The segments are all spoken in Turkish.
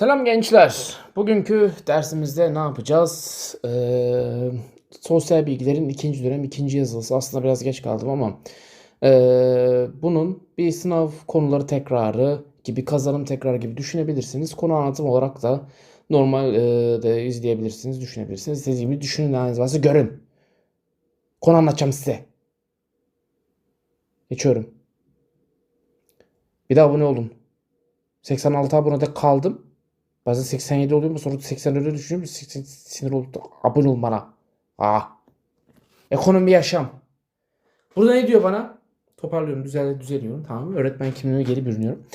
Selam gençler. Bugünkü dersimizde ne yapacağız? Ee, sosyal bilgilerin ikinci dönem ikinci yazılısı. Aslında biraz geç kaldım ama ee, bunun bir sınav konuları tekrarı gibi, kazanım tekrarı gibi düşünebilirsiniz. Konu anlatım olarak da normal ee, de izleyebilirsiniz, düşünebilirsiniz. İstediğiniz gibi düşünün, varsa görün. Konu anlatacağım size. Geçiyorum. Bir daha abone olun. 86 abonede kaldım. Bazen 87 oluyor mu sonra 84'e düşünüyorum. 80 sinir olup da abone ol bana. Ah. Ekonomi yaşam. Burada ne diyor bana? Toparlıyorum, düzel düzeliyorum. Tamam. Öğretmen kimliğime geri bürünüyorum.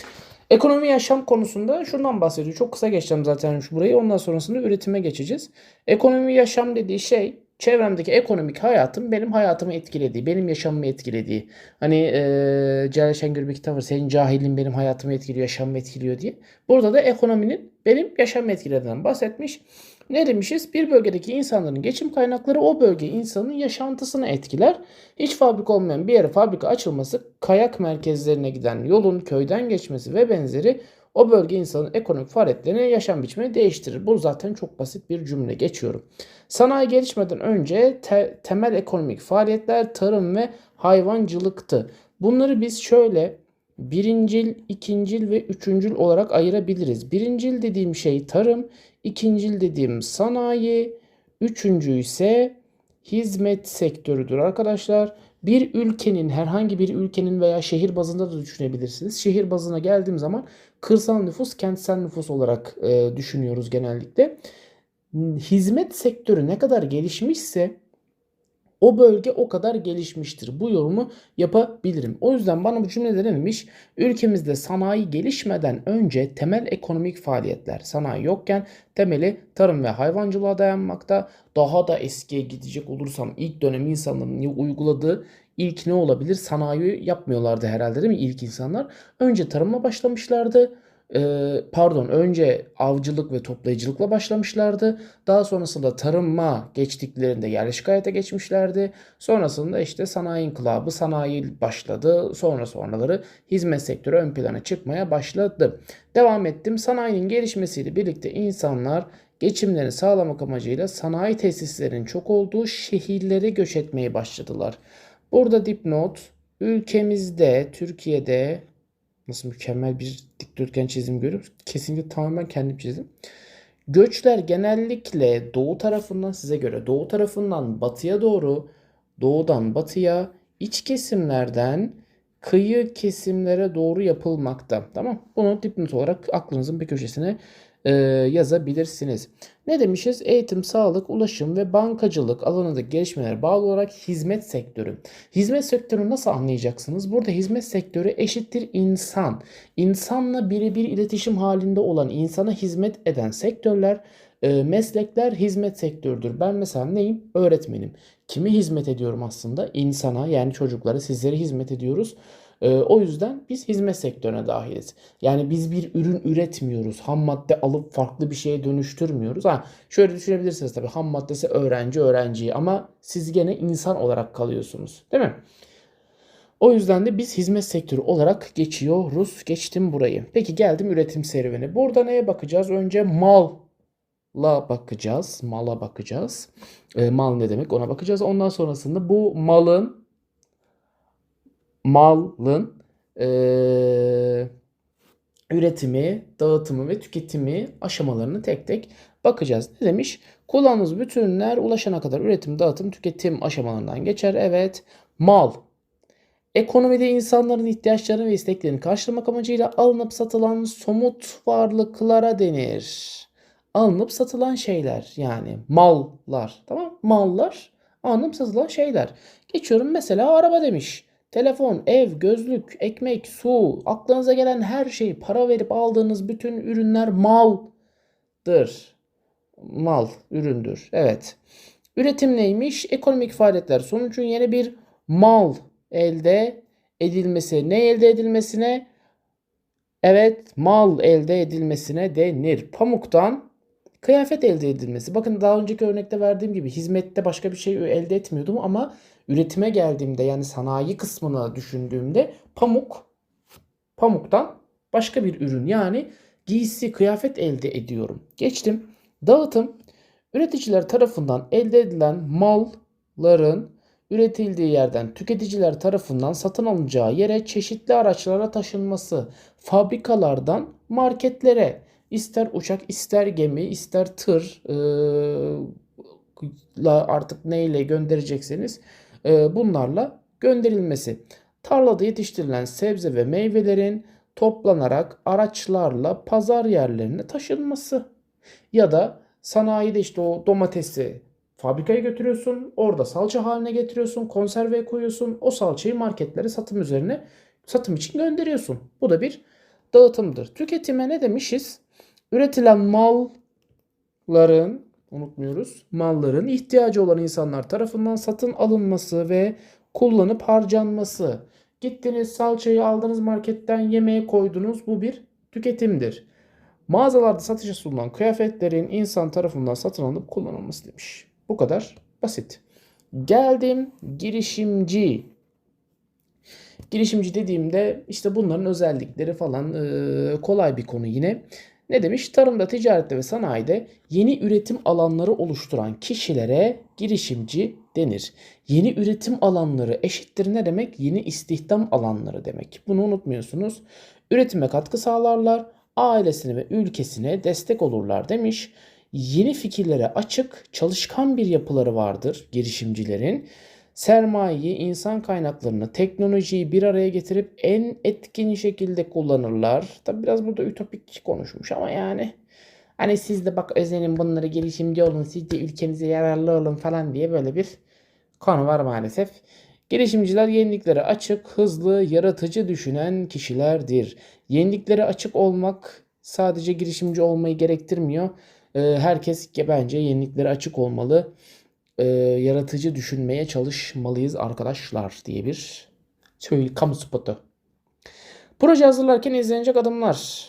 Ekonomi yaşam konusunda şundan bahsediyor. Çok kısa geçeceğim zaten şu burayı. Ondan sonrasında üretime geçeceğiz. Ekonomi yaşam dediği şey çevremdeki ekonomik hayatım benim hayatımı etkilediği, benim yaşamımı etkilediği. Hani e, Celal Şengör bir kitap var. Senin cahilliğin benim hayatımı etkiliyor, yaşamımı etkiliyor diye. Burada da ekonominin benim yaşamımı etkilediğinden bahsetmiş. Ne demişiz? Bir bölgedeki insanların geçim kaynakları o bölge insanın yaşantısını etkiler. Hiç fabrika olmayan bir yere fabrika açılması, kayak merkezlerine giden yolun köyden geçmesi ve benzeri o bölge insanın ekonomik faaliyetlerini, yaşam biçimini değiştirir. Bu zaten çok basit bir cümle. Geçiyorum. Sanayi gelişmeden önce te- temel ekonomik faaliyetler tarım ve hayvancılıktı. Bunları biz şöyle birincil, ikincil ve üçüncül olarak ayırabiliriz. Birincil dediğim şey tarım, ikincil dediğim sanayi, üçüncü ise hizmet sektörüdür arkadaşlar. Bir ülkenin herhangi bir ülkenin veya şehir bazında da düşünebilirsiniz. Şehir bazına geldiğim zaman kırsal nüfus, kentsel nüfus olarak e, düşünüyoruz genellikle. Hizmet sektörü ne kadar gelişmişse o bölge o kadar gelişmiştir. Bu yorumu yapabilirim. O yüzden bana bu cümle denilmiş. Ülkemizde sanayi gelişmeden önce temel ekonomik faaliyetler sanayi yokken temeli tarım ve hayvancılığa dayanmakta. Daha da eskiye gidecek olursam ilk dönem insanların uyguladığı ilk ne olabilir? Sanayi yapmıyorlardı herhalde değil mi ilk insanlar? Önce tarımla başlamışlardı. Ee, pardon önce avcılık ve toplayıcılıkla başlamışlardı. Daha sonrasında tarıma geçtiklerinde yerleşik hayata geçmişlerdi. Sonrasında işte sanayi inkılabı, sanayi başladı. Sonra sonraları hizmet sektörü ön plana çıkmaya başladı. Devam ettim. Sanayinin gelişmesiyle birlikte insanlar geçimlerini sağlamak amacıyla sanayi tesislerinin çok olduğu şehirlere göç etmeye başladılar. Burada dipnot ülkemizde, Türkiye'de nasıl mükemmel bir dikdörtgen çizim görüyor Kesinlikle tamamen kendim çizdim. Göçler genellikle doğu tarafından size göre doğu tarafından batıya doğru, doğudan batıya, iç kesimlerden kıyı kesimlere doğru yapılmakta. Tamam? Bunu dipnot olarak aklınızın bir köşesine e, yazabilirsiniz. Ne demişiz? Eğitim, sağlık, ulaşım ve bankacılık alanındaki gelişmelere bağlı olarak hizmet sektörü. Hizmet sektörünü nasıl anlayacaksınız? Burada hizmet sektörü eşittir insan. İnsanla birebir iletişim halinde olan, insana hizmet eden sektörler, e, meslekler hizmet sektörüdür. Ben mesela neyim? Öğretmenim. Kime hizmet ediyorum aslında? İnsana yani çocuklara, sizlere hizmet ediyoruz. Ee, o yüzden biz hizmet sektörüne dahiliz. Yani biz bir ürün üretmiyoruz. Ham madde alıp farklı bir şeye dönüştürmüyoruz. Ha, şöyle düşünebilirsiniz tabii ham maddesi öğrenci öğrenciyi ama siz gene insan olarak kalıyorsunuz. Değil mi? O yüzden de biz hizmet sektörü olarak geçiyoruz. Geçtim burayı. Peki geldim üretim serüveni. Burada neye bakacağız? Önce mal la bakacağız. Mala bakacağız. E, mal ne demek ona bakacağız. Ondan sonrasında bu malın malın e, üretimi, dağıtımı ve tüketimi aşamalarını tek tek bakacağız. Ne demiş? Kullandığınız bütün ürünler ulaşana kadar üretim, dağıtım, tüketim aşamalarından geçer. Evet. Mal. Ekonomide insanların ihtiyaçlarını ve isteklerini karşılamak amacıyla alınıp satılan somut varlıklara denir. Alınıp satılan şeyler yani mallar. Tamam Mallar alınıp satılan şeyler. Geçiyorum mesela araba demiş. Telefon, ev, gözlük, ekmek, su, aklınıza gelen her şey, para verip aldığınız bütün ürünler maldır. Mal, üründür. Evet. Üretim neymiş? Ekonomik faaliyetler sonucu yeni bir mal elde edilmesi. Ne elde edilmesine? Evet, mal elde edilmesine denir. Pamuktan kıyafet elde edilmesi. Bakın daha önceki örnekte verdiğim gibi hizmette başka bir şey elde etmiyordum ama üretime geldiğimde yani sanayi kısmına düşündüğümde pamuk pamuktan başka bir ürün yani giysi, kıyafet elde ediyorum. Geçtim. Dağıtım üreticiler tarafından elde edilen malların üretildiği yerden tüketiciler tarafından satın alınacağı yere çeşitli araçlara taşınması, fabrikalardan marketlere, ister uçak, ister gemi, ister tır, la artık neyle gönderecekseniz e, bunlarla gönderilmesi. Tarlada yetiştirilen sebze ve meyvelerin toplanarak araçlarla pazar yerlerine taşınması. Ya da sanayide işte o domatesi fabrikaya götürüyorsun. Orada salça haline getiriyorsun. Konserve koyuyorsun. O salçayı marketlere satım üzerine satım için gönderiyorsun. Bu da bir dağıtımdır. Tüketime ne demişiz? Üretilen malların unutmuyoruz. Malların ihtiyacı olan insanlar tarafından satın alınması ve kullanıp harcanması. Gittiniz salçayı aldınız marketten yemeğe koydunuz. Bu bir tüketimdir. Mağazalarda satışa sunulan kıyafetlerin insan tarafından satın alınıp kullanılması demiş. Bu kadar basit. Geldim girişimci. Girişimci dediğimde işte bunların özellikleri falan kolay bir konu yine. Ne demiş? Tarımda, ticarette ve sanayide yeni üretim alanları oluşturan kişilere girişimci denir. Yeni üretim alanları eşittir ne demek? Yeni istihdam alanları demek. Bunu unutmuyorsunuz. Üretime katkı sağlarlar, ailesine ve ülkesine destek olurlar demiş. Yeni fikirlere açık, çalışkan bir yapıları vardır girişimcilerin sermayeyi, insan kaynaklarını, teknolojiyi bir araya getirip en etkin şekilde kullanırlar. Tabi biraz burada ütopik konuşmuş ama yani hani siz de bak özenin bunları girişimci olun, siz de ülkenize yararlı olun falan diye böyle bir konu var maalesef. Girişimciler yeniliklere açık, hızlı, yaratıcı düşünen kişilerdir. Yeniliklere açık olmak sadece girişimci olmayı gerektirmiyor. Ee, herkes bence yeniliklere açık olmalı e, yaratıcı düşünmeye çalışmalıyız arkadaşlar diye bir söyle kamu spotu. Proje hazırlarken izlenecek adımlar.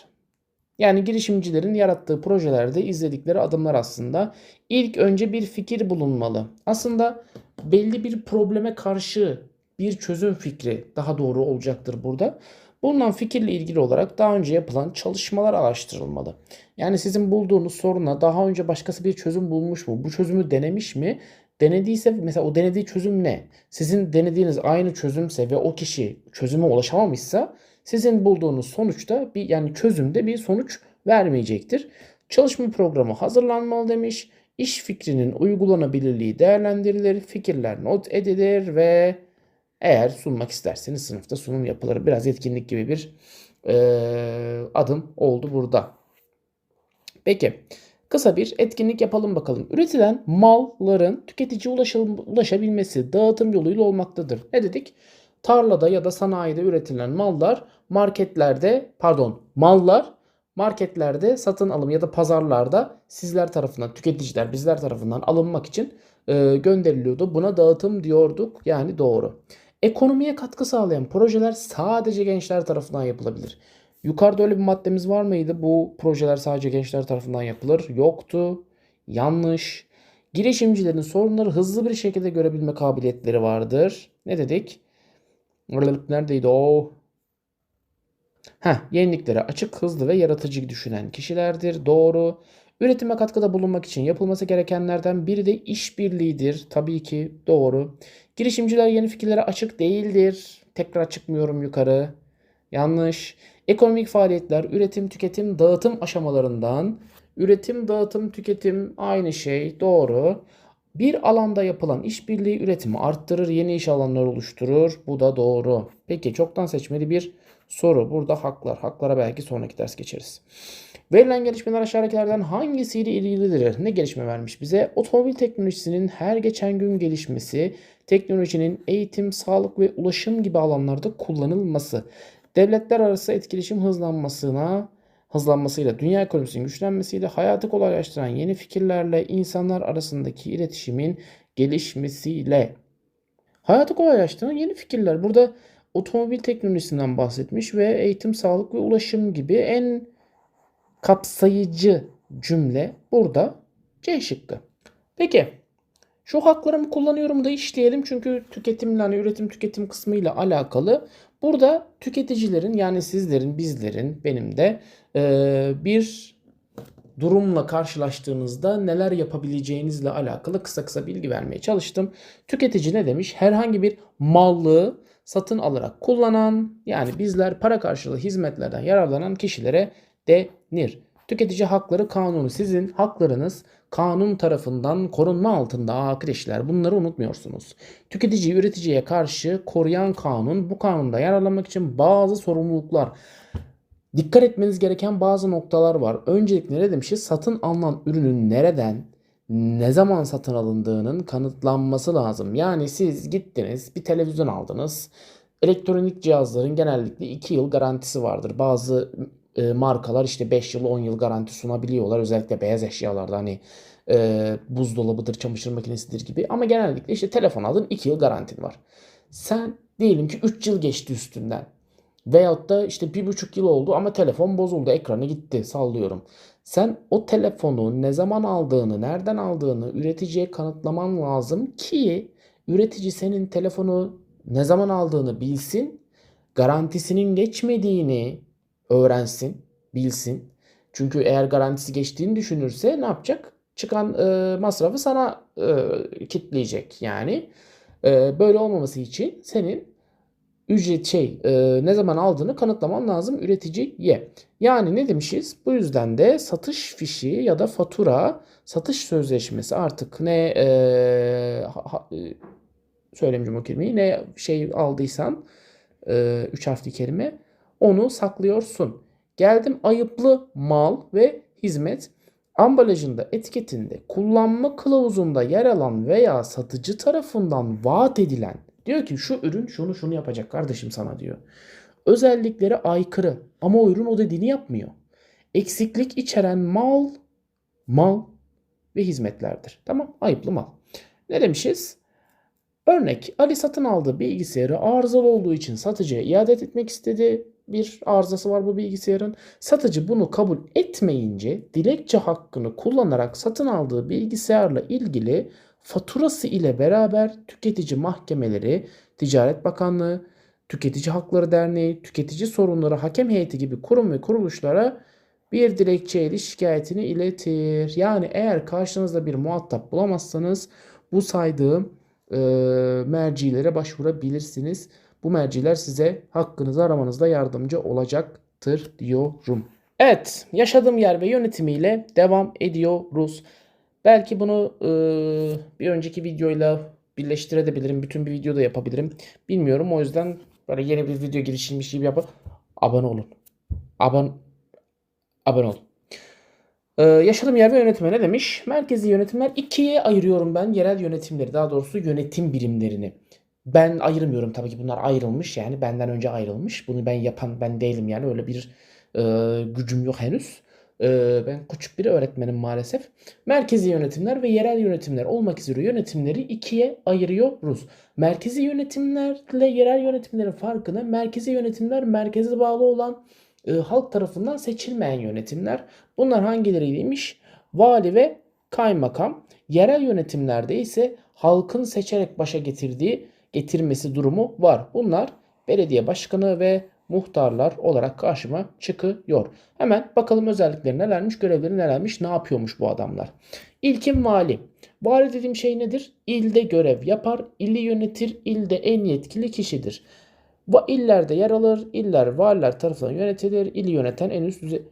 Yani girişimcilerin yarattığı projelerde izledikleri adımlar aslında. İlk önce bir fikir bulunmalı. Aslında belli bir probleme karşı bir çözüm fikri daha doğru olacaktır burada. Bulunan fikirle ilgili olarak daha önce yapılan çalışmalar araştırılmalı. Yani sizin bulduğunuz soruna daha önce başkası bir çözüm bulmuş mu? Bu çözümü denemiş mi? Denediyse mesela o denediği çözüm ne? Sizin denediğiniz aynı çözümse ve o kişi çözüme ulaşamamışsa sizin bulduğunuz sonuçta bir yani çözümde bir sonuç vermeyecektir. Çalışma programı hazırlanmalı demiş. İş fikrinin uygulanabilirliği değerlendirilir, fikirler not edilir ve eğer sunmak isterseniz sınıfta sunum yapılır. Biraz etkinlik gibi bir e, adım oldu burada. Peki kısa bir etkinlik yapalım bakalım. Üretilen malların tüketiciye ulaşabilmesi dağıtım yoluyla olmaktadır. Ne dedik? Tarlada ya da sanayide üretilen mallar marketlerde pardon mallar marketlerde satın alım ya da pazarlarda sizler tarafından tüketiciler bizler tarafından alınmak için e, gönderiliyordu. Buna dağıtım diyorduk yani doğru. Ekonomiye katkı sağlayan projeler sadece gençler tarafından yapılabilir. Yukarıda öyle bir maddemiz var mıydı? Bu projeler sadece gençler tarafından yapılır. Yoktu. Yanlış. Girişimcilerin sorunları hızlı bir şekilde görebilme kabiliyetleri vardır. Ne dedik? Neredeydi o? Heh, yeniliklere açık, hızlı ve yaratıcı düşünen kişilerdir. Doğru. Üretime katkıda bulunmak için yapılması gerekenlerden biri de işbirliğidir. Tabii ki doğru. Girişimciler yeni fikirlere açık değildir. Tekrar çıkmıyorum yukarı. Yanlış. Ekonomik faaliyetler üretim, tüketim, dağıtım aşamalarından üretim, dağıtım, tüketim aynı şey. Doğru. Bir alanda yapılan işbirliği üretimi arttırır, yeni iş alanları oluşturur. Bu da doğru. Peki çoktan seçmeli bir soru. Burada haklar. Haklara belki sonraki ders geçeriz. Verilen gelişmeler aşağıdakilerden hangisiyle ilgilidir? Ne gelişme vermiş bize? Otomobil teknolojisinin her geçen gün gelişmesi, teknolojinin eğitim, sağlık ve ulaşım gibi alanlarda kullanılması, devletler arası etkileşim hızlanmasına hızlanmasıyla, dünya ekonomisinin güçlenmesiyle, hayatı kolaylaştıran yeni fikirlerle, insanlar arasındaki iletişimin gelişmesiyle. Hayatı kolaylaştıran yeni fikirler. Burada otomobil teknolojisinden bahsetmiş ve eğitim, sağlık ve ulaşım gibi en kapsayıcı cümle burada C şıkkı. Peki şu haklarımı kullanıyorum da işleyelim çünkü tüketimle hani üretim tüketim kısmıyla alakalı Burada tüketicilerin yani sizlerin, bizlerin, benim de e, bir durumla karşılaştığınızda neler yapabileceğinizle alakalı kısa kısa bilgi vermeye çalıştım. Tüketici ne demiş? Herhangi bir mallığı satın alarak kullanan yani bizler para karşılığı hizmetlerden yararlanan kişilere denir. Tüketici hakları kanunu sizin haklarınız kanun tarafından korunma altında arkadaşlar bunları unutmuyorsunuz. Tüketici üreticiye karşı koruyan kanun bu kanunda yararlanmak için bazı sorumluluklar Dikkat etmeniz gereken bazı noktalar var. Öncelikle ne demişiz? Satın alınan ürünün nereden, ne zaman satın alındığının kanıtlanması lazım. Yani siz gittiniz bir televizyon aldınız. Elektronik cihazların genellikle 2 yıl garantisi vardır. Bazı e, markalar işte 5 yıl 10 yıl garanti sunabiliyorlar. Özellikle beyaz eşyalarda hani e, buzdolabıdır, çamaşır makinesidir gibi. Ama genellikle işte telefon aldın 2 yıl garantin var. Sen diyelim ki 3 yıl geçti üstünden. Veyahut da işte bir buçuk yıl oldu ama telefon bozuldu. Ekranı gitti sallıyorum. Sen o telefonu ne zaman aldığını, nereden aldığını üreticiye kanıtlaman lazım ki üretici senin telefonu ne zaman aldığını bilsin. Garantisinin geçmediğini öğrensin, bilsin. Çünkü eğer garantisi geçtiğini düşünürse ne yapacak? Çıkan e, masrafı sana e, kitleyecek yani. E, böyle olmaması için senin ücret şey e, ne zaman aldığını kanıtlaman lazım üreticiye. Yani ne demişiz? Bu yüzden de satış fişi ya da fatura, satış sözleşmesi artık ne e, ha, e, söylemeyeceğim o kelimeyi ne şey aldıysan e, üç harfli kelime onu saklıyorsun. Geldim ayıplı mal ve hizmet ambalajında, etiketinde, kullanma kılavuzunda yer alan veya satıcı tarafından vaat edilen Diyor ki şu ürün şunu şunu yapacak kardeşim sana diyor. Özellikleri aykırı ama o ürün o dediğini yapmıyor. Eksiklik içeren mal, mal ve hizmetlerdir. Tamam ayıplı mal. Ne demişiz? Örnek Ali satın aldığı bilgisayarı arızalı olduğu için satıcıya iade etmek istedi. Bir arızası var bu bilgisayarın. Satıcı bunu kabul etmeyince dilekçe hakkını kullanarak satın aldığı bilgisayarla ilgili faturası ile beraber tüketici mahkemeleri, Ticaret Bakanlığı, Tüketici Hakları Derneği, Tüketici Sorunları Hakem Heyeti gibi kurum ve kuruluşlara bir dilekçeyle şikayetini iletir. Yani eğer karşınızda bir muhatap bulamazsanız bu saydığım e, mercilere başvurabilirsiniz. Bu merciler size hakkınızı aramanızda yardımcı olacaktır diyorum. Evet, yaşadığım yer ve yönetimiyle devam ediyoruz. Belki bunu e, bir önceki videoyla birleştirebilirim. Bütün bir videoda yapabilirim. Bilmiyorum. O yüzden böyle yeni bir video girişilmiş gibi yapıp abone olun. Abone abone olun. Ee, yaşadığım yer ve yönetime ne demiş? Merkezi yönetimler ikiye ayırıyorum ben yerel yönetimleri. Daha doğrusu yönetim birimlerini. Ben ayırmıyorum tabii ki bunlar ayrılmış yani benden önce ayrılmış. Bunu ben yapan ben değilim yani öyle bir e, gücüm yok henüz. Ee, ben küçük bir öğretmenim maalesef. Merkezi yönetimler ve yerel yönetimler olmak üzere yönetimleri ikiye ayırıyoruz. Merkezi yönetimlerle yerel yönetimlerin farkını merkezi yönetimler merkeze bağlı olan e, halk tarafından seçilmeyen yönetimler. Bunlar hangileriymiş? Vali ve kaymakam. Yerel yönetimlerde ise halkın seçerek başa getirdiği getirmesi durumu var. Bunlar belediye başkanı ve muhtarlar olarak karşıma çıkıyor. Hemen bakalım özellikleri nelermiş, görevleri nelermiş, ne yapıyormuş bu adamlar. İlkin vali. Vali dediğim şey nedir? İlde görev yapar, ili yönetir, ilde en yetkili kişidir. Va illerde yer alır, iller valiler tarafından yönetilir, ili yöneten en üst düzey...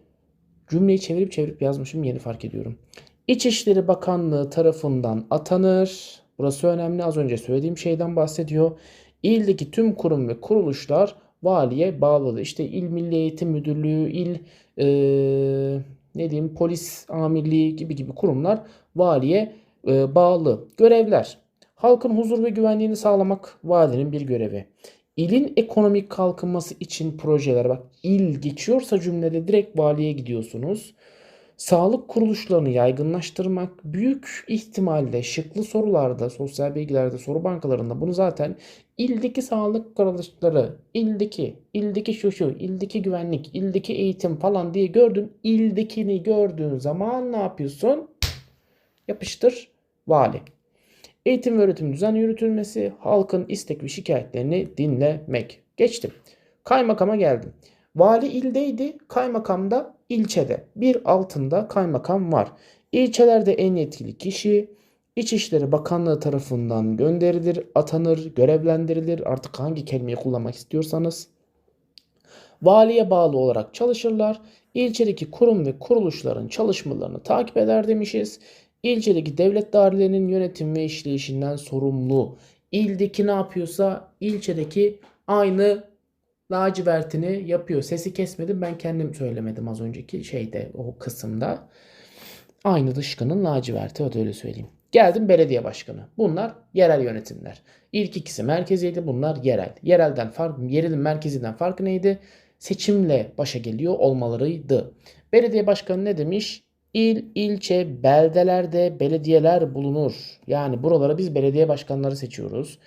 Cümleyi çevirip çevirip yazmışım yeni fark ediyorum. İçişleri Bakanlığı tarafından atanır. Burası önemli az önce söylediğim şeyden bahsediyor. İldeki tüm kurum ve kuruluşlar valiye bağladı. İşte İl Milli Eğitim Müdürlüğü, il e, ne diyeyim polis amirliği gibi gibi kurumlar valiye e, bağlı. Görevler. Halkın huzur ve güvenliğini sağlamak valinin bir görevi. İlin ekonomik kalkınması için projeler bak il geçiyorsa cümlede direkt valiye gidiyorsunuz. Sağlık kuruluşlarını yaygınlaştırmak büyük ihtimalle şıklı sorularda, sosyal bilgilerde, soru bankalarında bunu zaten ildeki sağlık kuruluşları, ildeki, ildeki şu şu, ildeki güvenlik, ildeki eğitim falan diye gördün. İldekini gördüğün zaman ne yapıyorsun? Yapıştır vali. Eğitim ve öğretim düzen yürütülmesi, halkın istek ve şikayetlerini dinlemek. Geçtim. Kaymakama geldim. Vali ildeydi, kaymakam da ilçede. Bir altında kaymakam var. İlçelerde en yetkili kişi İçişleri Bakanlığı tarafından gönderilir, atanır, görevlendirilir. Artık hangi kelimeyi kullanmak istiyorsanız. Valiye bağlı olarak çalışırlar. İlçedeki kurum ve kuruluşların çalışmalarını takip eder demişiz. İlçedeki devlet dairelerinin yönetim ve işleyişinden sorumlu. İldeki ne yapıyorsa ilçedeki aynı lacivertini yapıyor. Sesi kesmedim ben kendim söylemedim az önceki şeyde o kısımda. Aynı dışkının laciverti öyle söyleyeyim. Geldim belediye başkanı. Bunlar yerel yönetimler. İlk ikisi merkeziydi bunlar yerel. Yerelden fark, yerelin merkezinden farkı neydi? Seçimle başa geliyor olmalarıydı. Belediye başkanı ne demiş? İl, ilçe, beldelerde belediyeler bulunur. Yani buralara biz belediye başkanları seçiyoruz.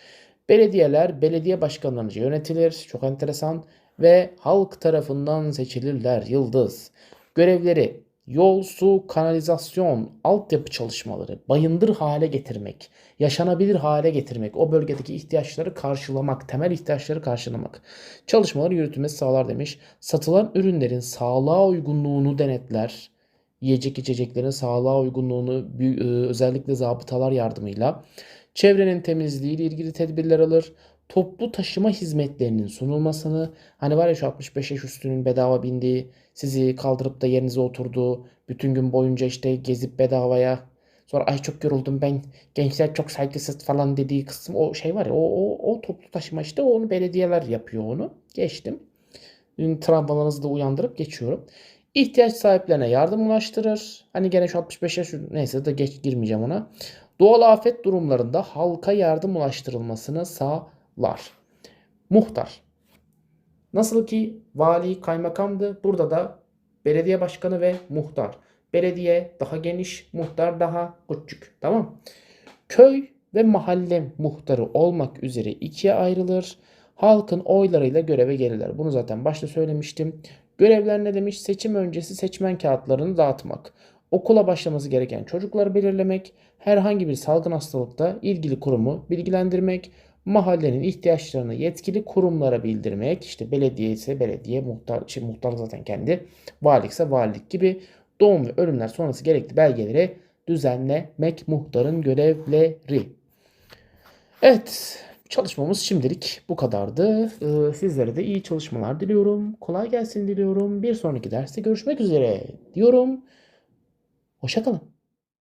Belediyeler belediye başkanlarınca yönetilir. Çok enteresan. Ve halk tarafından seçilirler. Yıldız. Görevleri yol, su, kanalizasyon, altyapı çalışmaları, bayındır hale getirmek, yaşanabilir hale getirmek, o bölgedeki ihtiyaçları karşılamak, temel ihtiyaçları karşılamak. Çalışmaları yürütülmesi sağlar demiş. Satılan ürünlerin sağlığa uygunluğunu denetler. Yiyecek içeceklerin sağlığa uygunluğunu e, özellikle zabıtalar yardımıyla çevrenin temizliği ile ilgili tedbirler alır. Toplu taşıma hizmetlerinin sunulmasını hani var ya şu 65 yaş üstünün bedava bindiği sizi kaldırıp da yerinize oturduğu bütün gün boyunca işte gezip bedavaya sonra ay çok yoruldum ben gençler çok saygısız falan dediği kısım o şey var ya o, o, o toplu taşıma işte onu belediyeler yapıyor onu geçtim. Travmalarınızı da uyandırıp geçiyorum. İhtiyaç sahiplerine yardım ulaştırır. Hani gene şu 65 yaş neyse de geç girmeyeceğim ona. Doğal afet durumlarında halka yardım ulaştırılmasını sağlar. Muhtar. Nasıl ki vali kaymakamdı burada da belediye başkanı ve muhtar. Belediye daha geniş, muhtar daha küçük. Tamam. Köy ve mahalle muhtarı olmak üzere ikiye ayrılır. Halkın oylarıyla göreve gelirler. Bunu zaten başta söylemiştim. Görevler ne demiş? Seçim öncesi seçmen kağıtlarını dağıtmak. Okula başlaması gereken çocukları belirlemek, herhangi bir salgın hastalıkta ilgili kurumu bilgilendirmek, mahallenin ihtiyaçlarını yetkili kurumlara bildirmek, işte belediye ise belediye, muhtar, şey, muhtar zaten kendi, valilikse valilik gibi doğum ve ölümler sonrası gerekli belgeleri düzenlemek muhtarın görevleri. Evet, çalışmamız şimdilik bu kadardı. Ee, sizlere de iyi çalışmalar diliyorum. Kolay gelsin diliyorum. Bir sonraki derste görüşmek üzere diyorum. Hoşçakalın.